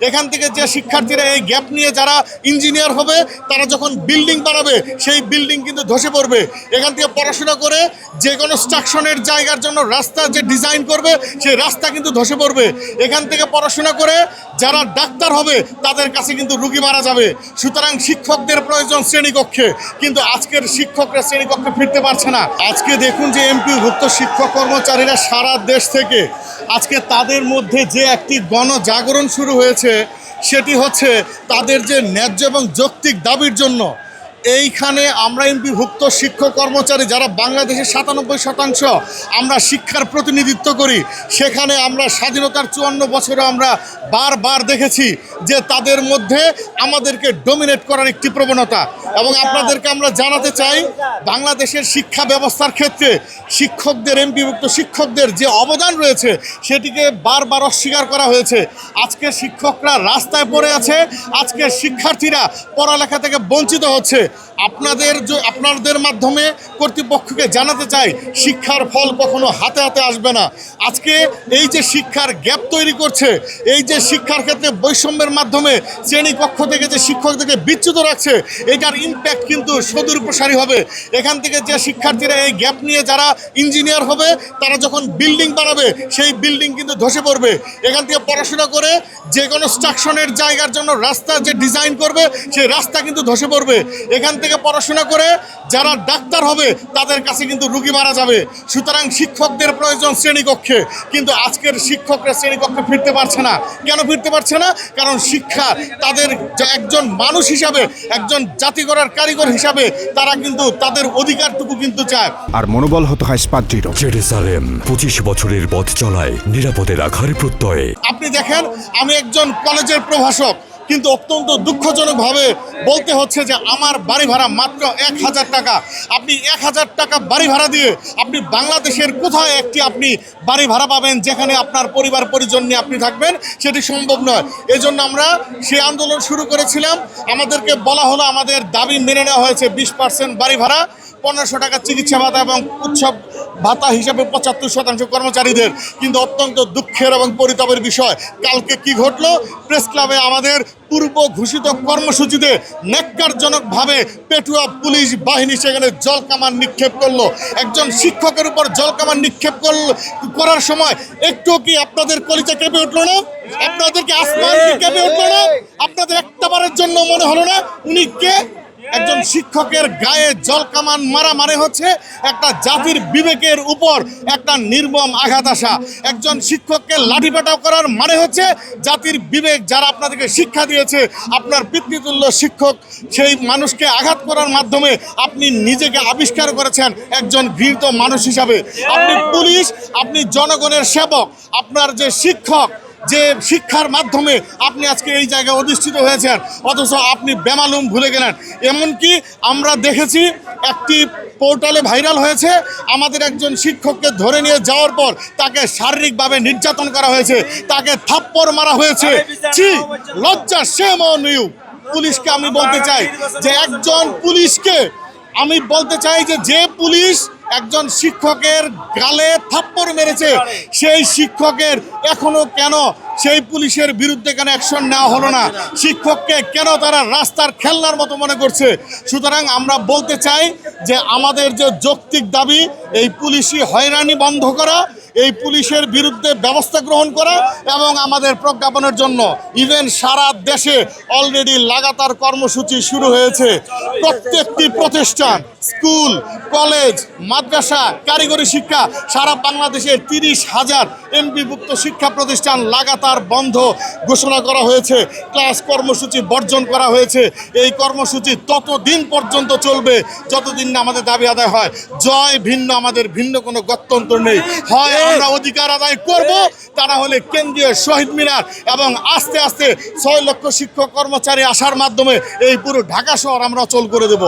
এখান থেকে যে শিক্ষার্থীরা এই গ্যাপ নিয়ে যারা ইঞ্জিনিয়ার হবে, তারা যখন বিল্ডিং বানাবে, সেই বিল্ডিং কিন্তু ধসে পড়বে। এখান থেকে পড়াশোনা করে যে কনস্ট্রাকশনের জায়গার জন্য রাস্তা যে ডিজাইন করবে, সেই রাস্তা কিন্তু ধসে পড়বে। এখান থেকে পড়াশোনা করে যারা ডাক্তার হবে, তাদের কাছে কিন্তু রুগী মারা যাবে। সুতরাং শিক্ষকদের প্রয়োজন শ্রেণীকক্ষে, কিন্তু আজকের শিক্ষকরা শ্রেণীকক্ষে ফিরতে পারছে না। আজকে দেখুন যে এমপি এমপিভুক্ত শিক্ষক কর্মচারীরা সারা দেশ থেকে, আজকে তাদের মধ্যে যে একটি গণজাগরণ শুরু হয়েছে সেটি হচ্ছে তাদের যে ন্যায্য এবং যৌক্তিক দাবির জন্য। এইখানে আমরা এমপিভুক্ত শিক্ষক কর্মচারী যারা বাংলাদেশের সাতানব্বই শতাংশ আমরা শিক্ষার প্রতিনিধিত্ব করি, সেখানে আমরা স্বাধীনতার চুয়ান্ন বছরে আমরা বারবার দেখেছি যে তাদের মধ্যে আমাদেরকে ডোমিনেট করার একটি প্রবণতা। এবং আপনাদেরকে আমরা জানাতে চাই, বাংলাদেশের শিক্ষা ব্যবস্থার ক্ষেত্রে শিক্ষকদের, এমপিভুক্ত শিক্ষকদের যে অবদান রয়েছে, সেটিকে বারবার অস্বীকার করা হয়েছে। আজকে শিক্ষকরা রাস্তায় পড়ে আছে, আজকে শিক্ষার্থীরা পড়ালেখা থেকে বঞ্চিত হচ্ছে। আপনাদের আপনাদের মাধ্যমে কর্তৃপক্ষকে জানাতে চাই, শিক্ষার ফল কখনো হাতে হাতে আসবে না। আজকে এই যে শিক্ষার গ্যাপ তৈরি করছে, এই যে শিক্ষার ক্ষেত্রে বৈষম্যের মাধ্যমে শ্রেণীকক্ষ থেকে যে শিক্ষকদেরকে বিচ্যুত রাখছে, এটার ইম্প্যাক্ট কিন্তু সদূর প্রসারী হবে। এখান থেকে যে শিক্ষার্থীরা এই গ্যাপ নিয়ে যারা ইঞ্জিনিয়ার হবে, তারা যখন বিল্ডিং বানাবে, সেই বিল্ডিং কিন্তু ধসে পড়বে। এখান থেকে পড়াশোনা করে যে কনস্ট্রাকশনের জায়গার জন্য রাস্তা যে ডিজাইন করবে, সেই রাস্তা কিন্তু ধসে পড়বে। এখান থেকে পড়াশোনা করে যারা ডাক্তার হবে, তাদের কাছে কিন্তু রুগী মারা যাবে। সুতরাং শিক্ষকদের প্রয়োজন শ্রেণীকক্ষে। কিন্তু আজকের শিক্ষকরা শ্রেণীকক্ষে ফিরতে পারছে না। কেন ফিরতে পারছে না? কারণ শিক্ষা তাদের একজন মানুষ হিসাবে, একজন জাতি গড়ার কারিগর হিসাবে তারা কিন্তু তাদের অধিকারটুকু কিন্তু চায়। আর মনোবল হতে হয় স্পাত দৃঢ় জেরুসালেম পঁচিশ বছরের পথ চলায় নিরাপদে রাখার প্রত্যয়ে। আপনি দেখেন আমি একজন কলেজের প্রভাষক। কিন্তু অত্যন্ত দুঃখজনকভাবে বলতে হচ্ছে যে আমার বাড়ি ভাড়া মাত্র এক হাজার টাকা। আপনি এক হাজার টাকা বাড়ি ভাড়া দিয়ে আপনি বাংলাদেশের কোথায় একটি আপনি বাড়ি ভাড়া পাবেন যেখানে আপনার পরিবার পরিজন নিয়ে আপনি থাকবেন, সেটি সম্ভব নয়। এই জন্য আমরা সেই আন্দোলন শুরু করেছিলাম। আমাদেরকে বলা হলো, আমাদের দাবি মেনে নেওয়া হয়েছে বিশ পার্সেন্ট বাড়ি ভাড়া, পনেরোশো টাকা চিকিৎসা ভাতা এবং উৎসব ভাতা হিসাবে পঁচাত্তর শতাংশ কর্মচারীদের। কিন্তু অত্যন্ত দুঃখের এবং পরিতাপের বিষয়, কালকে কি ঘটলো? প্রেস ক্লাবে আমাদের পূর্ব ঘোষিত কর্মসূচিতে ন্যাক্কারজনকভাবে পেটুয়া পুলিশ বাহিনী সেখানে জলকামান নিক্ষেপ করল। একজন শিক্ষকের উপর জলকামান নিক্ষেপ করল করার সময় একটু কি আপনাদের কলিজা কেঁপে উঠল না? আপনাদেরকে আসমান কেঁপে উঠল না? আপনাদের একটাবারের জন্য মনে হলো না? উনি কে? একজন শিক্ষকের গায়ে জলকামান মারা মানে হচ্ছে, একটা জাতির বিবেকের উপর একটা নির্মম আঘাত আসা। একজন শিক্ষককে লাঠিপাটাও করার মানে হচ্ছে জাতির বিবেক যারা আপনাদেরকে শিক্ষা দিয়েছে, আপনার পিতৃতুল্য শিক্ষক, সেই মানুষকে আঘাত করার মাধ্যমে আপনি নিজেকে আবিষ্কার করেছেন একজন ঘৃণিত মানুষ হিসাবে। আপনি পুলিশ, আপনি জনগণের সেবক, আপনার যে শিক্ষক যে শিক্ষার মাধ্যমে আপনি আজকে এই জায়গায় অধিষ্ঠিত হয়েছেন অথচ আপনি বেমালুম ভুলে গেলেন। এমনকি আমরা দেখেছি একটি পোর্টালে ভাইরাল হয়েছে আমাদের একজন শিক্ষককে ধরে নিয়ে যাওয়ার পর তাকে শারীরিকভাবে নির্যাতন করা হয়েছে তাকে থাপ্পড় মারা হয়েছে। ছি লজ্জা সেম অন পুলিশকে আমি বলতে চাই যে একজন পুলিশকে আমি বলতে চাই যে যে পুলিশ একজন শিক্ষকের গালে থাপ্পড় মেরেছে। সেই শিক্ষকের এখনও কেন সেই পুলিশের বিরুদ্ধে কেন অ্যাকশন নেওয়া হলো না? শিক্ষককে কেন তারা রাস্তার খেলনার মতো মনে করছে? সুতরাং আমরা বলতে চাই যে আমাদের যে যৌক্তিক দাবি, এই পুলিশি হয়রানি বন্ধ করা, এই পুলিশের বিরুদ্ধে ব্যবস্থা গ্রহণ করা এবং আমাদের প্রজ্ঞাপনের জন্য ইভেন সারা দেশে অলরেডি লাগাতার কর্মসূচি শুরু হয়েছে। প্রত্যেকটি প্রতিষ্ঠান স্কুল কলেজ মাদ্রাসা কারিগরি শিক্ষা সারা বাংলাদেশের তিরিশ হাজার এমপিভুক্ত শিক্ষা প্রতিষ্ঠান লাগাতার বন্ধ ঘোষণা করা হয়েছে। ক্লাস কর্মসূচি বর্জন করা হয়েছে। এই কর্মসূচি ততদিন পর্যন্ত চলবে যতদিন না আমাদের দাবি আদায় হয়। জয় ভিন্ন আমাদের ভিন্ন কোনো গত্যন্তর নেই। হয় আমরা অধিকার আদায় করব তারা হলে কেন্দ্রীয় শহীদ মিনার এবং আস্তে আস্তে ছয় লক্ষ শিক্ষক কর্মচারী আসার মাধ্যমে এই পুরো ঢাকা শহর আমরা অচল করে দেব।